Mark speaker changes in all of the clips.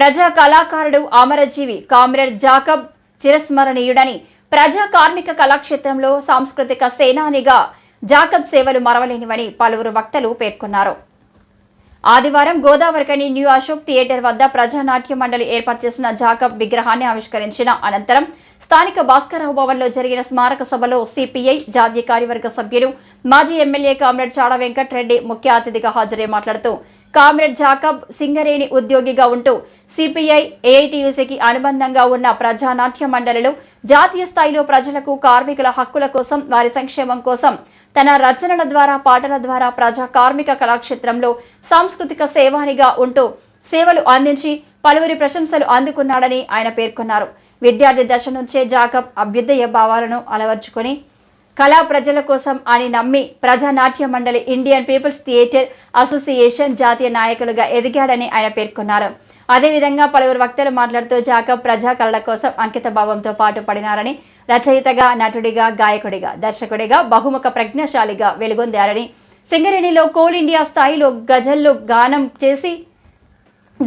Speaker 1: ప్రజా కళాకారుడు అమరజీవి comrade Jacob చిరస్మరణీయుడని ప్రజా కార్మిక కళాక్షేత్రంలో సాంస్కృతిక సేనానిగా జాకబ్ సేవలు మరవలేనివని పలువురు వక్తలు పేర్కొన్నారు. ఆదివారం గోదావరికని న్యూ అశోక్ థియేటర్ వద్ద ప్రజానాట్య మండలి ఏర్పాటు చేసిన జాకబ్ విగ్రహాన్ని ఆవిష్కరించిన అనంతరం స్థానిక భాస్కరరావు భవన్లో జరిగిన స్మారక సభలో సిపిఐ జాతీయ కార్యవర్గ సభ్యులు మాజీ ఎమ్మెల్యే కామ్రేడ్ చాడ వెంకట్రెడ్డి ముఖ్య అతిథిగా హాజరై మాట్లాడుతూ కామ్రేడ్ జాకబ్ సింగరేణి ఉద్యోగిగా ఉంటూ సిపిఐ ఏఐటియుసికి అనుబంధంగా ఉన్న ప్రజానాట్య మండలిలో జాతీయ స్థాయిలో ప్రజలకు కార్మికుల హక్కుల కోసం వారి సంక్షేమం కోసం తన రచనల ద్వారా పాటల ద్వారా ప్రజా కార్మిక కళాక్షేత్రంలో సాంస్కృతిక సేవానిగా ఉంటూ సేవలు అందించి పలువురి ప్రశంసలు అందుకున్నాడని ఆయన పేర్కొన్నారు. విద్యార్థి దశ నుంచే జాకబ్ అభ్యుదయ భావాలను అలవర్చుకొని కళా ప్రజల కోసం అని నమ్మి ప్రజానాట్య మండలి ఇండియన్ పీపుల్స్ థియేటర్ అసోసియేషన్ జాతీయ నాయకులుగా ఎదిగాడని ఆయన పేర్కొన్నారు. అదేవిధంగా పలువురు వక్తలు మాట్లాడుతూ జాకబ్ ప్రజా కళల కోసం అంకిత భావంతో పాటు పడినారని రచయితగా నటుడిగా గాయకుడిగా దర్శకుడిగా బహుముఖ ప్రజ్ఞాశాలిగా వెలుగొందారని సింగరేణిలో కోల్ ఇండియా స్థాయిలో గజల్లో గానం చేసి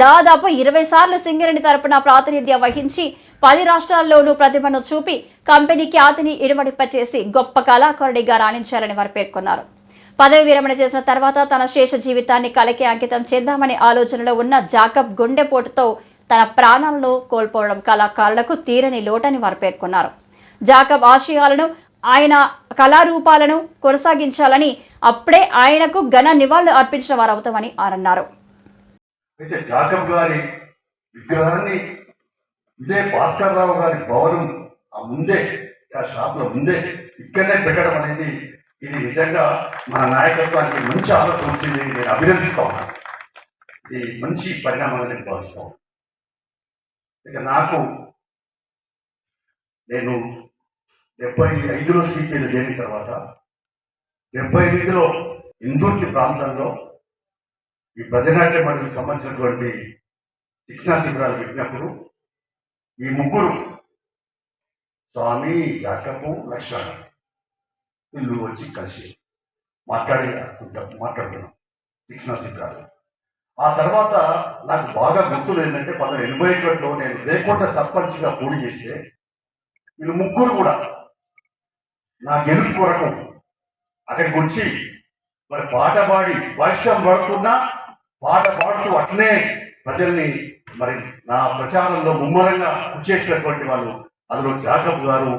Speaker 1: దాదాపు ఇరవై సార్లు సింగరేణి తరపున ప్రాతినిధ్యం వహించి పది రాష్ట్రాల్లోనూ ప్రతిభను చూపి కంపెనీ ఖ్యాతిని ఇనుమడింపచేసి గొప్ప కళాకారుడిగా రాణించారని వారు పేర్కొన్నారు. పదవి విరమణ చేసిన తర్వాత తన శేష జీవితాన్ని కలకి అంకితం చేద్దామనే ఆలోచనలో ఉన్న జాకబ్ గుండెపోటుతో తన ప్రాణాలను కోల్పోవడం కళాకారులకు తీరని లోటని వారు పేర్కొన్నారు. జాకబ్ ఆశయాలను ఆయన కళారూపాలను కొనసాగించాలని అప్పుడే ఆయనకు ఘన నివాళులు అర్పించిన వారు అవుతామని అన్నారు
Speaker 2: అయితే జాకబ్ గారి విగ్రహాన్ని ఇదే భాస్కర్ రావు గారి భవనం ఆ ముందే ఆ షాప్లో ముందే ఇక్కడనే పెట్టడం అనేది ఇది నిజంగా మన నాయకత్వానికి మంచి ఆలోచన వచ్చింది. నేను అభినందిస్తా ఉన్నాను ఇది మంచి పరిణామాలని భావిస్తాం భావిస్తాను ఇక నాకు నేను డెబ్బై ఐదులో సీపీలు చేరిన తర్వాత డెబ్బై ఐదులో ఇందూర్తి ప్రాంతంలో ఈ భజనాట్య మండలికి సంబంధించినటువంటి శిక్షణా శిబిరాలు పెట్టినప్పుడు ఈ ముగ్గురు స్వామి జాకపు లక్ష్మణ వీళ్ళు వచ్చి కలిసి మాట్లాడి మాట్లాడుతున్నాం శిక్షణా శిబిరాలు. ఆ తర్వాత నాకు బాగా గుర్తులు ఏంటంటే పంతొమ్మిది ఎనభై ఒకటిలో నేను లేకుండా సర్పంచ్గా పోటీ చేస్తే వీళ్ళు ముగ్గురు కూడా నా గెలుపు కొరకు అక్కడికి వచ్చి మరి పాట పాడి వర్షం పడుతున్నా పాట పాడుతూ అట్లే ప్రజల్ని మరి నా ప్రచారంలో ముమ్మరంగా చేసినటువంటి వాళ్ళు అందులో జాకబ్ గారు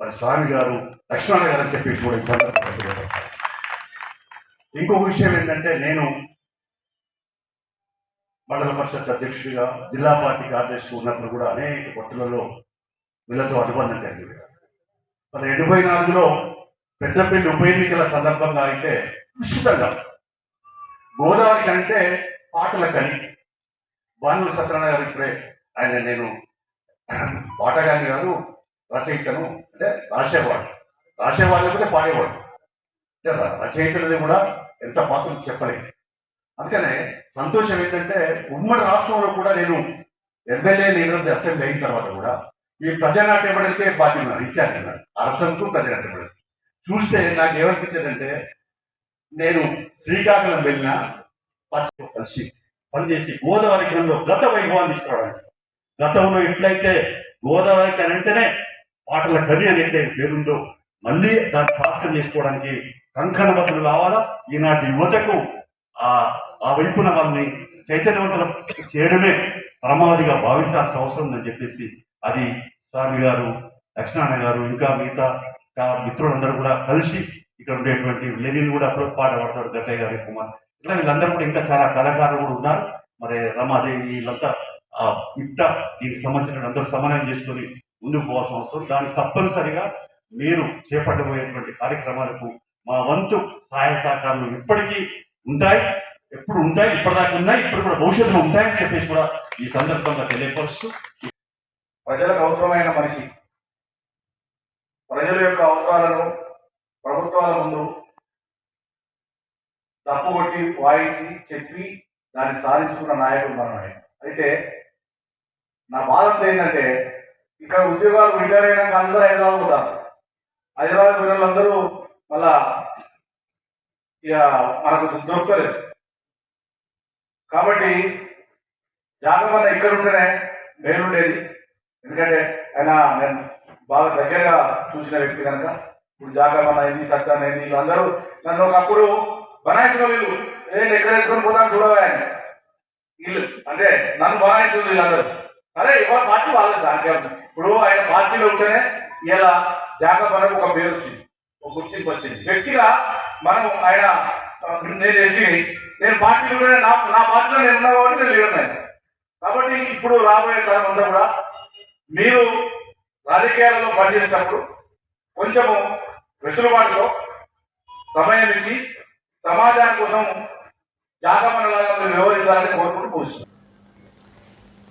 Speaker 2: మరి స్వామి గారు లక్ష్మణ గారు అని చెప్పేసి కూడా సందర్భంగా ఇంకొక విషయం ఏంటంటే నేను మండల పరిషత్ అధ్యక్షుడిగా జిల్లా పార్టీ కార్యదర్శి ఉన్నప్పుడు కూడా అనేక కొట్టలలో వీళ్ళతో అనుబంధం కలిగింది మరి ఎనభై నాలుగులో పెద్దపల్లి ఉప ఎన్నికల సందర్భంగా అయితే విస్తృతంగా గోదావరి కంటే పాటల కని. భానుల సత్యనారాయణ గారు ఇప్పుడే ఆయన నేను పాటగాని గారు రచయితను అంటే రాసేవాడు. రాసేవాళ్ళు కూడా పాడేవాడు. అంటే రచయితలది కూడా ఎంత మాత్రం చెప్పలేదు అందుకనే సంతోషం ఏంటంటే ఉమ్మడి రాష్ట్రంలో కూడా నేను ఎమ్మెల్యే లీడర్ అసెంబ్లీ అయిన తర్వాత కూడా ఈ ప్రజానాట్య మండలికే బాధ్యత ఇచ్చాను నేను. అరసంకు ప్రజానాట్య చూస్తే నాకు ఏమనిపించేదంటే నేను శ్రీకాకుళం వెళ్ళిన పచ్చ కలిసి పనిచేసి గోదావరి కింద గత వైభవాన్ని ఇస్తున్నాడు గతంలో ఎట్లయితే గోదావరికి అని అంటేనే పాటల కవి అని ఎట్లయితే పేరుందో మళ్ళీ దాన్ని సార్థకం చేసుకోవడానికి కంకణబద్ధులు కావాలా? ఈనాటి యువతకు ఆ ఆ వైపున వాళ్ళని చైతన్యవంతులు చేయడమే పరమావధిగా భావించాల్సిన అవసరం ఉందని చెప్పేసి అది స్వామి గారు లక్ష్మణ గారు ఇంకా మిగతా మిత్రులందరూ కూడా కలిసి ఇక్కడ ఉండేటువంటి లెనిన్ కూడా అప్పుడు పాట పాడతాడు గట్టయ్య గారి కుమార్. ఇట్లా వీళ్ళందరూ కూడా ఇంకా చాలా కళాకారులు కూడా ఉన్నారు. మరి రమాదేవి వీళ్ళంతా ఆ ఇట్ట దీనికి సంబంధించిన అందరూ సమన్వయం చేసుకొని ముందుకు పోవాల్సిన అవసరం. దానికి తప్పనిసరిగా మీరు చేపట్టబోయేటువంటి కార్యక్రమాలకు మా వంతు సహాయ సహకారాలు ఇప్పటికీ ఉంటాయి. ఎప్పుడు ఉంటాయి ఇప్పటిదాకా ఉన్నాయి ఇప్పుడు కూడా భవిష్యత్తులో ఉంటాయని చెప్పేసి కూడా ఈ సందర్భంగా తెలియపరుస్తూ
Speaker 3: ప్రజలకు అవసరమైన మనిషి. ప్రజల యొక్క అవసరాలను ప్రభుత్వాల ముందు తప్పుకొట్టి వాయించి చెప్పి దాన్ని సాధించుకున్న నాయకుడు మన నాయకుడు. అయితే నా బాధ ఏంటంటే ఇక్కడ ఉద్యోగాలు రిటైర్ అయినాక అందరూ హైదరాబాద్ పోతారు. హైదరాబాద్ పిల్లలు అందరూ మళ్ళా ఇక మనకు దొరకలేదు కాబట్టి జాగ్రత్త ఇక్కడ ఉంటేనే మేలుండేది. ఎందుకంటే ఆయన నేను బాగా దగ్గరగా చూసిన వ్యక్తి కనుక ఇప్పుడు జాగమన్న అయింది సత్యాన్ని అయింది వీళ్ళందరూ నన్ను ఒకప్పుడు బనాయించిన వీళ్ళు. ఏ ఎక్కడ వేసుకొని పోతాను చూడవా వీళ్ళు అంటే నన్ను బనాయించిన వీళ్ళందరూ. సరే ఎవరి పార్టీ వాళ్ళది దానికే ఇప్పుడు ఆయన పార్టీలో ఉంటేనే ఇలా జాగమన్నకు ఒక పేరు వచ్చింది. ఒక గుర్తింపు వచ్చింది. వ్యక్తిగా మనం ఆయన నేను ఎస్సీ నేను పార్టీలో నా నా పార్టీలో నేను ఉన్నా కాబట్టి నేను లీడర్ కాబట్టి ఇప్పుడు రాబోయే తరం అంతా కూడా మీరు రాజకీయాలలో పనిచేసేటప్పుడు కొంచెము వెసులుబాటులో సమయం ఇచ్చి సమాజాని కోసం జాగమనలాగా మీరు వ్యవహరించాలని కోరుకుంటూ పూజిస్తున్నాను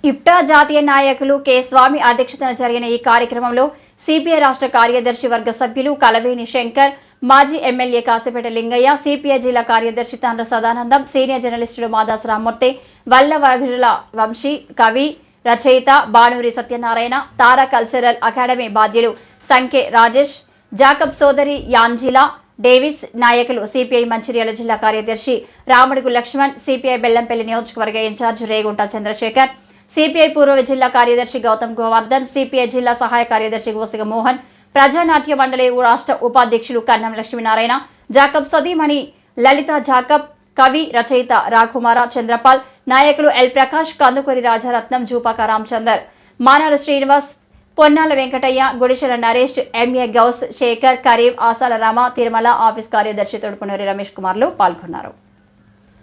Speaker 1: ఇఫ్టా జాతీయ నాయకులు కె స్వామి అధ్యక్షతన జరిగిన ఈ కార్యక్రమంలో సిపిఐ రాష్ట్ర కార్యదర్శి వర్గ సభ్యులు కలవేని శంకర్ మాజీ ఎమ్మెల్యే కాసిపేట లింగయ్య సిపిఐ జిల్లా కార్యదర్శి తండ్ర సదానందం సీనియర్ జర్నలిస్టులు మాదాస్ రామ్మూర్తి వల్లవరుల వంశీ కవి రచయిత బాణూరి సత్యనారాయణ తారా కల్చరల్ అకాడమీ బాధ్యులు సంఖ్య రాజేష్ జాకబ్ సోదరి యాంజిలా డేవిస్ నాయకులు సిపిఐ మంచిర్యాల జిల్లా కార్యదర్శి రామడుగు లక్ష్మణ్ సిపిఐ బెల్లంపల్లి నియోజకవర్గ ఇన్ఛార్జ్ రేగుంట చంద్రశేఖర్ సిపిఐ పూర్వ జిల్లా కార్యదర్శి గౌతమ్ గోవర్ధన్ సిపిఐ జిల్లా సహాయ కార్యదర్శి గోసిగ మోహన్ ప్రజానాట్య మండలి రాష్ట్ర ఉపాధ్యక్షులు కన్నం లక్ష్మీనారాయణ జాకబ్ సతీమణి లలిత జాకబ్ కవి రచయిత రాకుమార చంద్రపాల్ నాయకులు L Prakash Kandukuri Rajaratnam Jupaka Ramachandar Manala Srinivas Ponnala Venkataiah Gudishela Naresh MA Gous Shekar Karim Asala Rama Tirumala office కార్యదర్శి తొడుపునూరి రమేష్ కుమార్లు పాల్గొన్నారు.